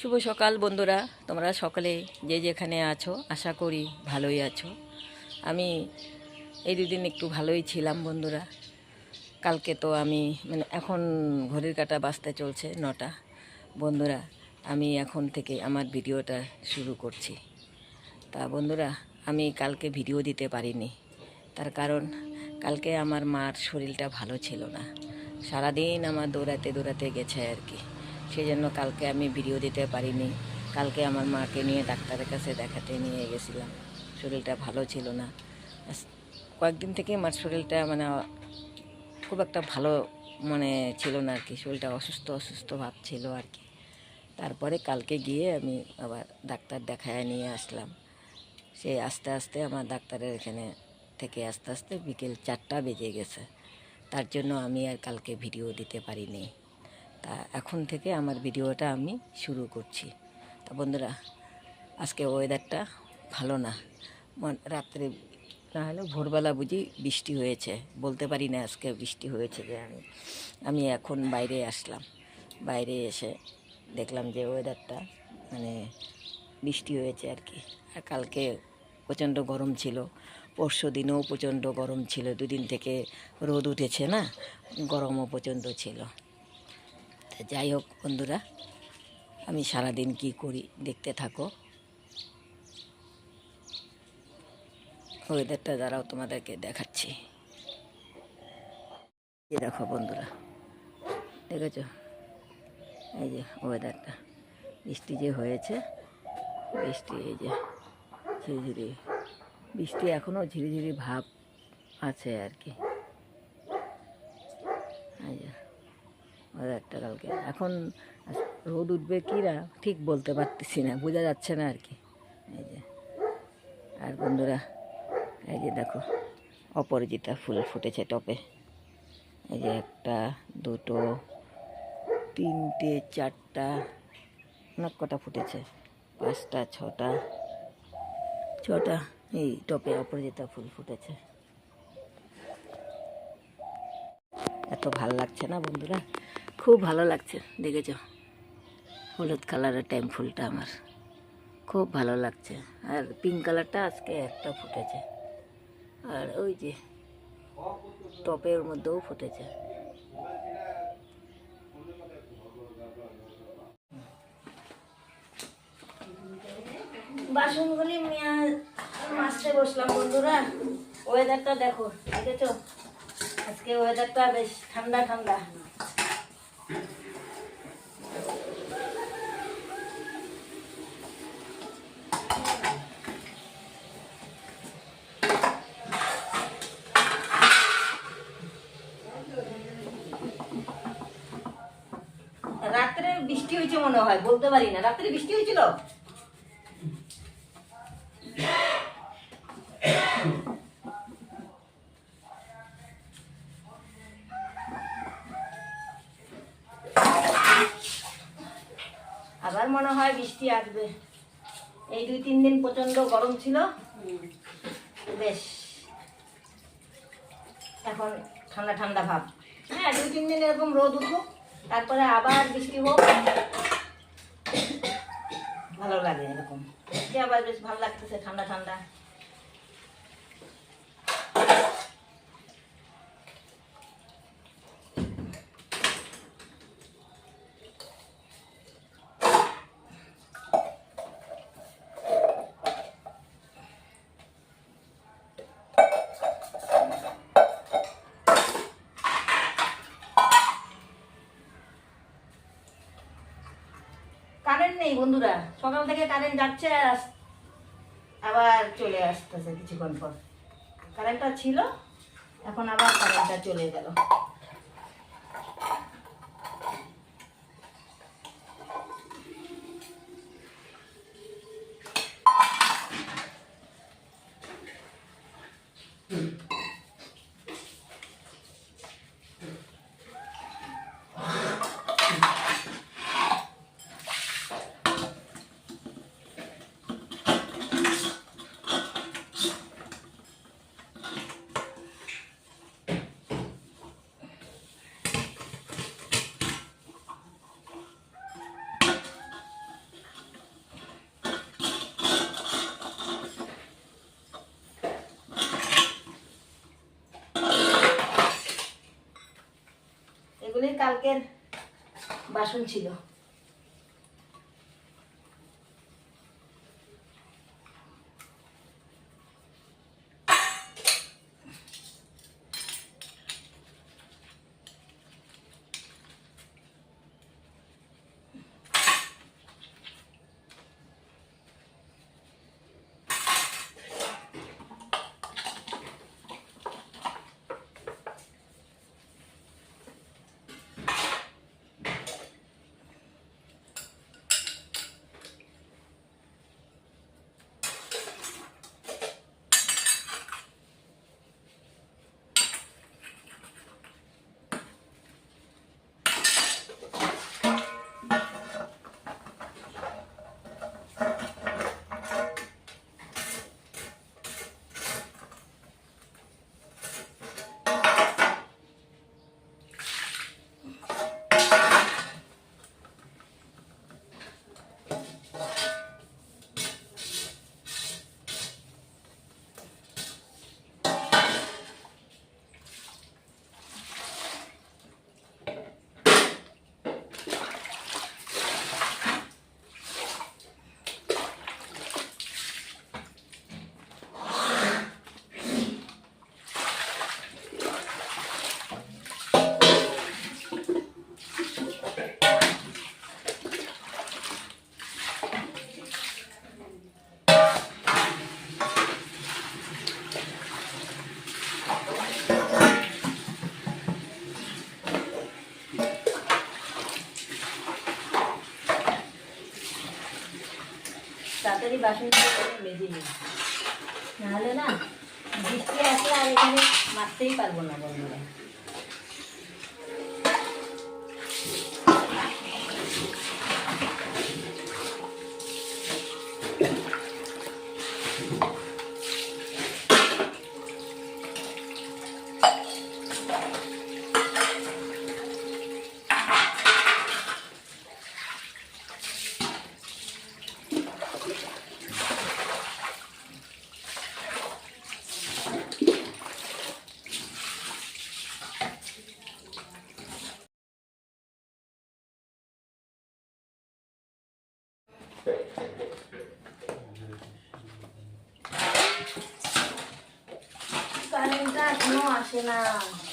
শুভ সকাল বন্ধুরা। তোমরা সকালে যে যেখানে আছো, আশা করি ভালোই আছো। আমি এই দুদিন একটু ভালোই ছিলাম বন্ধুরা। কালকে তো আমি মানে এখন ঘড়ির কাটা বাজতে চলছে নটা। বন্ধুরা, আমি এখন থেকে আমার ভিডিওটা শুরু করছি। তা বন্ধুরা, আমি কালকে ভিডিও দিতে পারিনি। তার কারণ, কালকে আমার মার শরীরটা ভালো ছিল না। সারাদিন আমার দৌড়াতে দৌড়াতে গেছে আর কি। সেই জন্য কালকে আমি ভিডিও দিতে পারিনি। কালকে আমার মাকে নিয়ে ডাক্তারের কাছে দেখাতে নিয়ে গেছিলাম। শরীরটা ভালো ছিল না। কয়েকদিন থেকে আমার শরীরটা মানে খুব একটা ভালো মানে ছিল না আর কি। শরীরটা অসুস্থ অসুস্থ ভাব ছিল আর কি। তারপরে কালকে গিয়ে আমি আবার ডাক্তার দেখায় নিয়ে আসলাম। সে আস্তে আস্তে আমার ডাক্তারের এখানে থেকে আস্তে আস্তে বিকেল চারটা বেজে গেছে। তার জন্য আমি আর কালকে ভিডিও দিতে পারিনি। তা এখন থেকে আমার ভিডিওটা আমি শুরু করছি। তা বন্ধুরা, আজকে ওয়েদারটা ভালো না। রাত্রে না হলে ভোরবেলা বুঝি বৃষ্টি হয়েছে। বলতে পারি না আজকে বৃষ্টি হয়েছে যে আমি আমি এখন বাইরে আসলাম। বাইরে এসে দেখলাম যে ওয়েদারটা মানে বৃষ্টি হয়েছে আর কি। আর কালকে প্রচণ্ড গরম ছিল। পরশু দিনেও প্রচণ্ড গরম ছিল। দুদিন থেকে রোদ উঠেছে না? গরমও প্রচণ্ড ছিল। তা যাই হোক বন্ধুরা, আমি সারাদিন কি করি দেখতে থাকো। ওয়েদারটা দ্বারাও তোমাদেরকে দেখাচ্ছি। এই দেখো বন্ধুরা, দেখেছ? এই যে ওয়েদারটা বৃষ্টি যে হয়েছে, বৃষ্টি এই যে ঝিরিঝিরি, বৃষ্টি এখনও ঝিরিঝিরি ভাব আছে আর কি এই যে ওয়েদারটা কালকে। এখন রোদ উঠবে কি না ঠিক বলতে পারতেছি না, বোঝা যাচ্ছে না আর কি। এই যে, আর বন্ধুরা, এই যে দেখো, অপরাজিতা ফুল ফুটেছে টপে। এই যে একটা, দুটো, তিনটে, চারটা, অনেক কটা ফুটেছে। পাঁচটা, ছটা ছটা, এই টপে অপরাজিতা ফুল ফুটেছে। এত ভালো লাগছে না বন্ধুরা? খুব ভালো লাগছে, দেখেছ? হলুদ কালারের টাইম ফুলটা আমার। খুব ভালো লাগছে। আর পিঙ্ক কালারটা আজকে একটা ফুটেছে। আর ওই যে টপের মধ্যেও ফুটেছে। বাসনগুলি মাছতে বসলাম বন্ধুরা। ওয়েদারটা দেখো, দেখেছ? আজকে ওয়েদারটা বেশ ঠান্ডা ঠান্ডা রাত্রে বৃষ্টি হয়েছে মনে হয়, বলতে পারি না। রাত্রে বৃষ্টি হয়েছিল? আবার মনে হয় বৃষ্টি আসবে। এই দুই তিন দিন প্রচণ্ড গরম ছিল। বেশ। এখন ঠান্ডা ঠান্ডা ভাব। হ্যাঁ দুই তিন দিন এরকম রোদ উঠুক, তারপরে আবার বৃষ্টি হোক ভালো লাগে এরকম যে আবার বেশ ভালো লাগতেছে ঠান্ডা ঠান্ডা। কারেন্ট নেই বন্ধুরা সকাল থেকে কারেন্ট যাচ্ছে আর আবার চলে আসতেছে কিছুক্ষণ পর। কারেন্টটা ছিল এখন আবার কারেন্টটা চলে গেল। Tiene calquer, vas un chido. তাড়াতাড়ি বাসনগুলো মেজে নিচ্ছি নাহলে না বৃষ্টি আসলে আর এখানে মারতেই পারব না বন্ধুরা কারেন্টটা এখনও আসে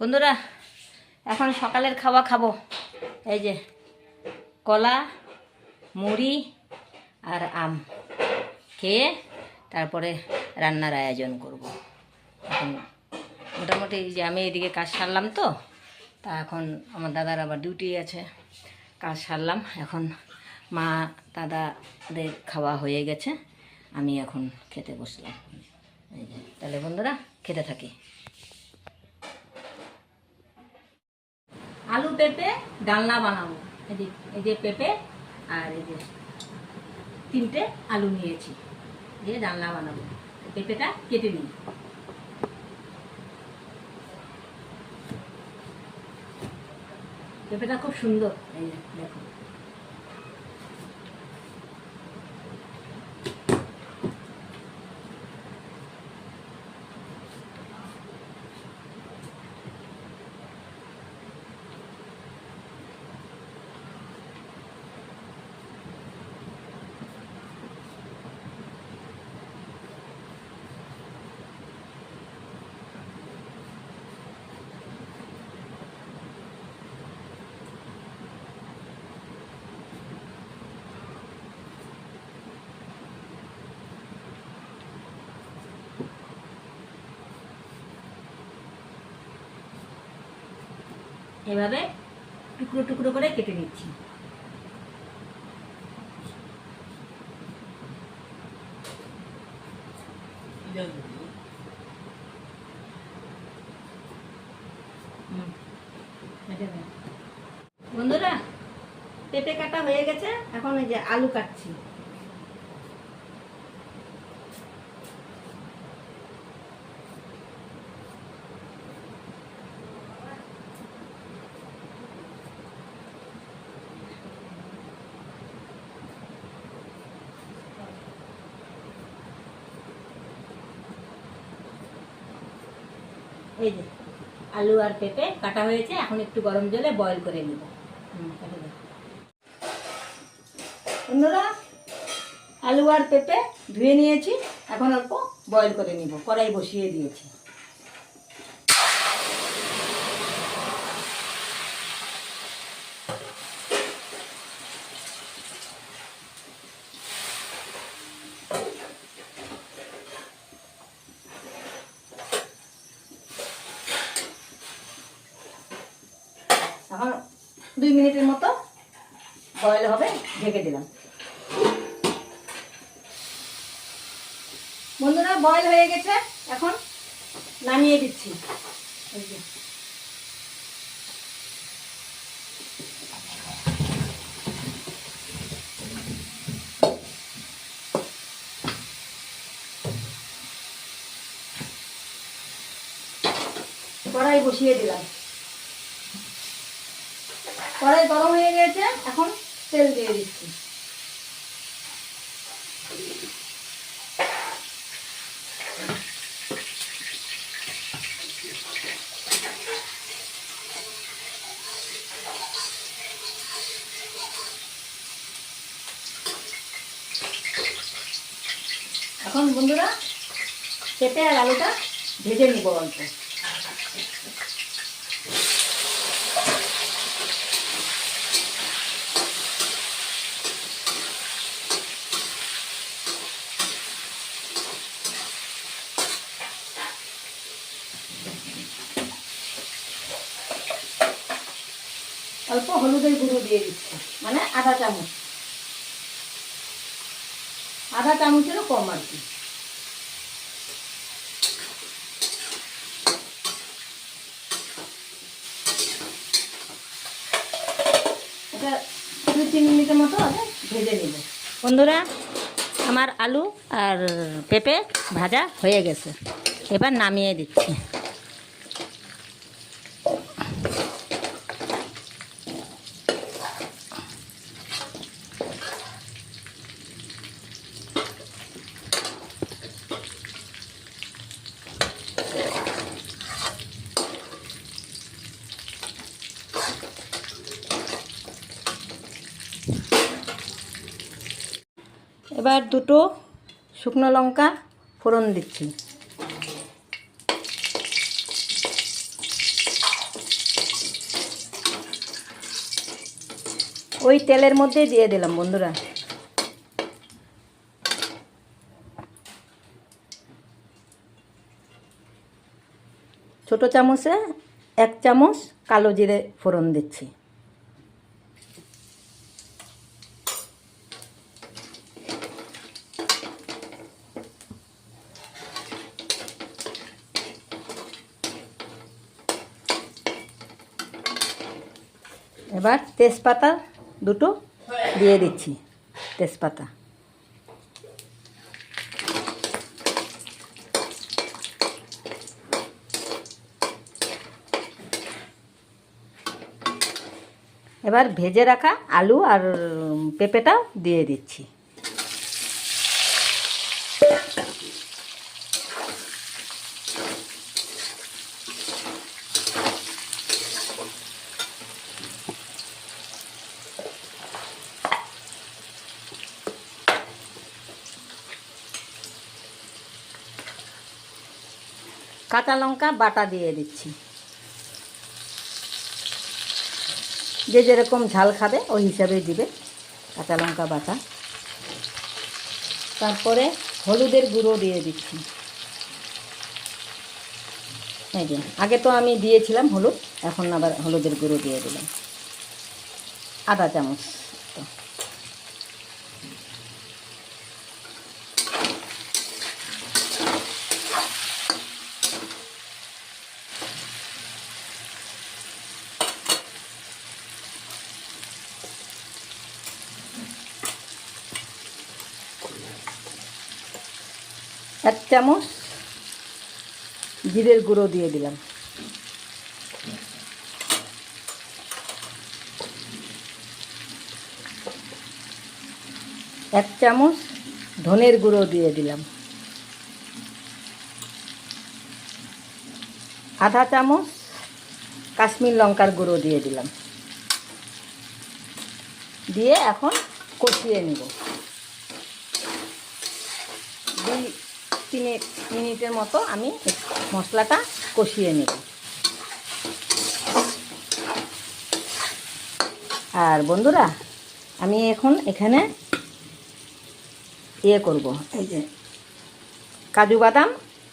বন্ধুরা, এখন সকালের খাওয়া খাব। এই যে কলা, মুড়ি আর আম খেয়ে তারপরে রান্নার আয়োজন করব। এখন মোটামুটি যে আমি এদিকে কাজ সারলাম তো, তা এখন আমার দাদার আবার ডিউটি আছে, কাজ সারলাম। এখন মা, দাদাদের খাওয়া হয়ে গেছে, আমি এখন খেতে বসলাম। তাহলে বন্ধুরা, খেতে থাকি। আলু পেঁপে, ডালনা বানাবো। এই যে এই যে পেঁপে আর এই যে তিনটে আলু নিয়েছি, দিয়ে ডালনা বানাবো। পেঁপেটা কেটে নিই। পেঁপেটা খুব সুন্দর, এই দেখো। এভাবে টুকরো টুকরো করে কেটে নিচ্ছি। বন্ধুরা, পেঁপে কাটা হয়ে গেছে, এখন এই যে আলু কাটছি এই যে, আলু আর পেঁপে কাটা হয়েছে, এখন একটু গরম জলে বয়ল করে নিব। বন্ধুরা আলু আর পেঁপে ধুয়ে নিয়েছি, এখন অল্প বয়ল করে নিব, কড়াই বসিয়ে দিয়েছি এখন দুই মিনিটের মতো বয়েল হবে, ঢেকে দিলাম। বন্ধুরা, বয়েল হয়ে গেছে। এখন নামিয়ে দিচ্ছি। কড়াই বসিয়ে দিলাম। কড়াই গরম হয়ে গেছে, এখন তেল দিয়ে দিচ্ছি। এখন বন্ধুরা, পেঁপে আর আলুটা ভেজে নিব অল্প অল্প হলুদের গুঁড়ো দিয়ে দিচ্ছি মানে আধা চামচ। আধা চামচেরও কম আর কি। বন্ধুরা, আমার আলু আর পেঁপে ভাজা হয়ে গেছে। এবার নামিয়ে দিচ্ছি। দুটো শুকনো লঙ্কা ফোড়ন দিচ্ছি। ওই তেলের মধ্যে দিয়ে দিলাম বন্ধুরা। ছোট চামচে এক চামচ কালো জিরে ফোড়ন দিচ্ছি। এবার তেজপাতা দুটো দিয়ে দিচ্ছি তেজপাতা। এবার ভেজে রাখা আলু আর পেঁপেটাও দিয়ে দিচ্ছি। কাঁচা লঙ্কা বাটা দিয়ে দিচ্ছি। যে যেরকম ঝাল খাবে, ওই হিসাবে দিবে কাঁচা লঙ্কা বাটা। তারপরে হলুদের গুঁড়ো দিয়ে দিচ্ছি। এই যে, আগে তো আমি দিয়েছিলাম হলুদ, এখন আবার হলুদের গুঁড়ো দিয়ে দিলাম। আধা চামচ তো এক চামচ জিরের গুঁড়ো দিয়ে দিলাম। এক চামচ ধনের গুঁড়ো দিয়ে দিলাম। আধা চামচ কাশ্মীর লঙ্কার গুঁড়ো দিয়ে দিলাম। দিয়ে এখন কষিয়ে নিব দুই তিন মিনিটের মতো আমি মশলাটা কষিয়ে নেব। আর বন্ধুরা আমি এখন এখানে ইয়ে করব। এই যে। কাজু বাদাম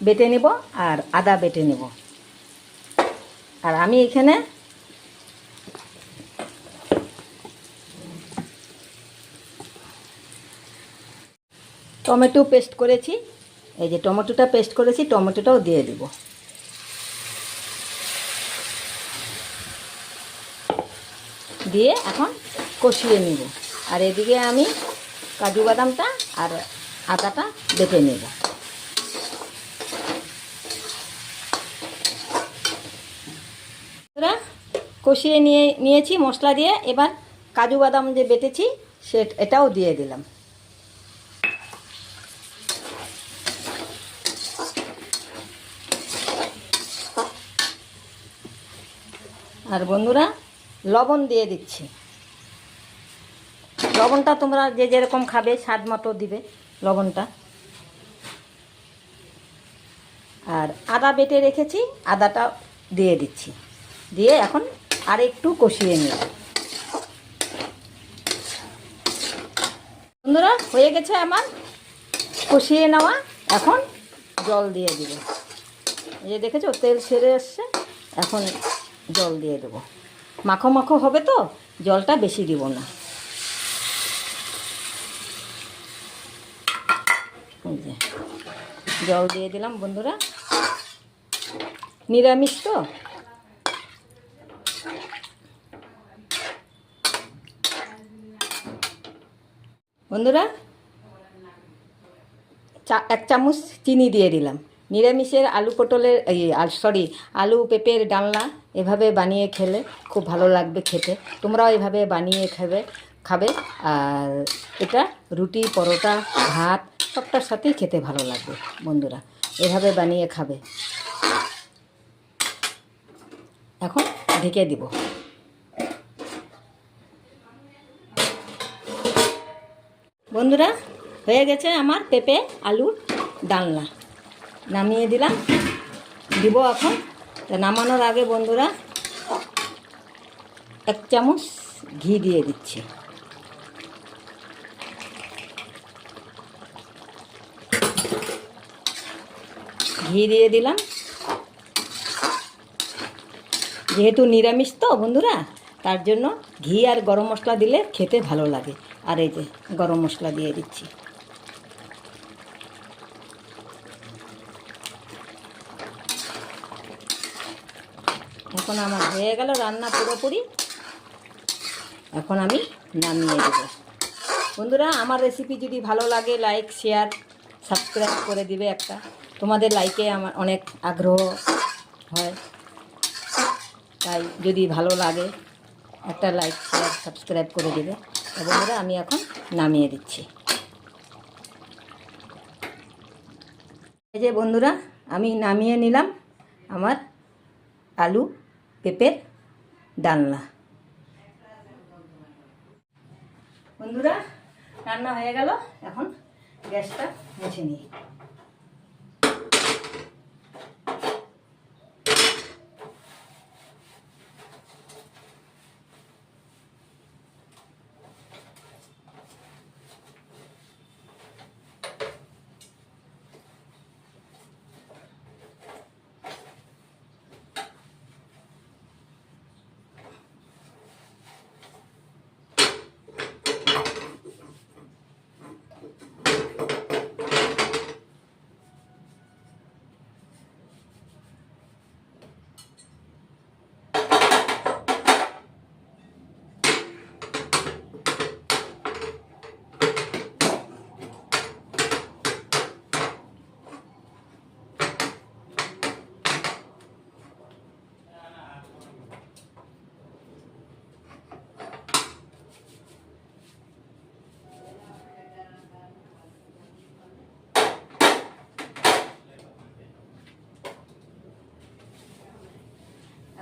বেটে নেব আর আদা বেটে নেব। আর আমি এখানে টমেটো পেস্ট করেছি। এই যে টমেটোটা পেস্ট করেছি, টমেটোটাও দিয়ে দিব। দিয়ে এখন কষিয়ে নিব। আর এদিকে আমি কাজু বাদামটা আর আটাটা বেটে নেব। কষিয়ে নিয়ে, নিয়েছি মশলা দিয়ে। এবার কাজু বাদাম যে বেটেছি, সে এটাও দিয়ে দিলাম। আর বন্ধুরা, লবণ দিয়ে দিচ্ছি। লবণটা তোমরা যে যেরকম খাবে, স্বাদ মতো দিবে লবণটা। আর আদা বেটে রেখেছি, আদাটা দিয়ে দিচ্ছি। দিয়ে এখন আর একটু কষিয়ে নিই বন্ধুরা, হয়ে গেছে আমার কষিয়ে নেওয়া। এখন জল দিয়ে দিব। এই যে দেখেছ, তেল সেরে এসছে। এখন জল দিয়ে দেবো। মাখো মাখো হবে তো, জলটা বেশি দিব না। জল দিয়ে দিলাম বন্ধুরা। নিরামিষ তো? বন্ধুরা এক চামচ চিনি দিয়ে দিলাম। নিরামিষের আলু পটলের, এই সরি আলু পেঁপের ডালনা এভাবে বানিয়ে খেলে খুব ভালো লাগবে খেতে। তোমরাও এভাবে বানিয়ে খাবে খাবে। আর এটা রুটি, পরোটা, ভাত, সবটার সাথেই খেতে ভালো লাগবে বন্ধুরা। এভাবে বানিয়ে খাবে। এখন ঢেকে দিব। বন্ধুরা, হয়ে গেছে আমার পেঁপে আলুর ডালনা। নামিয়ে দিলাম। দিব এখন। তা নামানোর আগে বন্ধুরা এক চামচ ঘি দিয়ে দিচ্ছি। ঘি দিয়ে দিলাম। যেহেতু নিরামিষ তো বন্ধুরা, তার জন্য ঘি আর গরম মশলা দিলে খেতে ভালো লাগে। আর এই যে গরম মশলা দিয়ে দিচ্ছি। এখন আমার হয়ে গেল রান্না পুরোপুরি। এখন আমি নামিয়ে দেবো। বন্ধুরা, আমার রেসিপি যদি ভালো লাগে লাইক শেয়ার সাবস্ক্রাইব করে দিবে একটা। তোমাদের লাইকে আমার অনেক আগ্রহ হয়। তাই যদি ভালো লাগে, একটা লাইক শেয়ার সাবস্ক্রাইব করে দিবে। বন্ধুরা, আমি এখন নামিয়ে দিচ্ছি। এই যে বন্ধুরা, আমি নামিয়ে নিলাম আমার আলু পেঁপের ডালনা। বন্ধুরা রান্না হয়ে গেল। এখন গ্যাসটা মুছে নিই।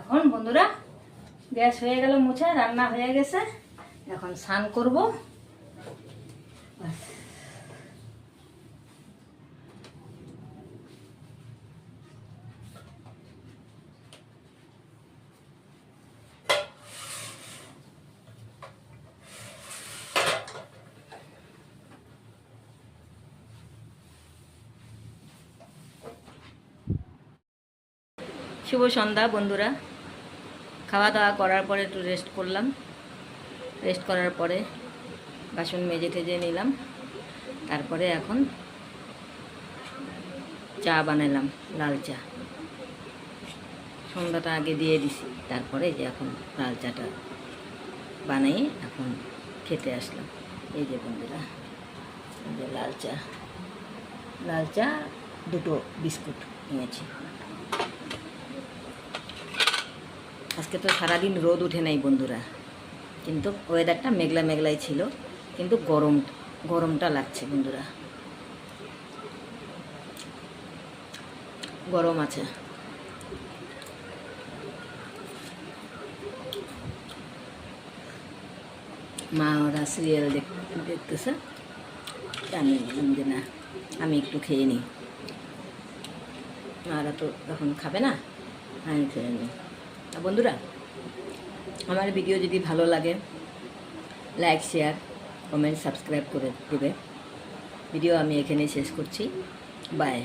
এখন বন্ধুরা, গ্যাস হয়ে গেল মুছে, রান্না হয়ে গেছে এখন স্নান করব। শুভ সন্ধ্যা বন্ধুরা খাওয়া দাওয়া করার পরে একটু রেস্ট করলাম। রেস্ট করার পরে বাসন মেজে টেজে নিলাম। তারপরে এখন চা বানালাম, লাল চা। সন্ধ্যাটা আগে দিয়ে দিছি, তারপরে যে এখন লাল চাটা বানিয়ে এখন খেতে আসলাম। এই যে বন্ধুরা যে লাল চা। লাল চা দুটো বিস্কুট নিয়েছি। আজকে তো সারাদিন রোদ উঠে নাই বন্ধুরা। কিন্তু ওয়েদারটা মেঘলা মেঘলাই ছিল, কিন্তু গরম, গরমটা লাগছে বন্ধুরা। গরম আছে। মা ওরা সিরিয়াল দেখতেছে। আমি বললাম যে না। আমি একটু খেয়ে নিই। মারা তো তখন খাবে না? আমি খেয়ে নিই। বন্ধুরা, আমার ভিডিও যদি ভালো লাগে লাইক শেয়ার কমেন্ট সাবস্ক্রাইব করে দেবে। ভিডিও আমি এখানেই শেষ করছি। বাই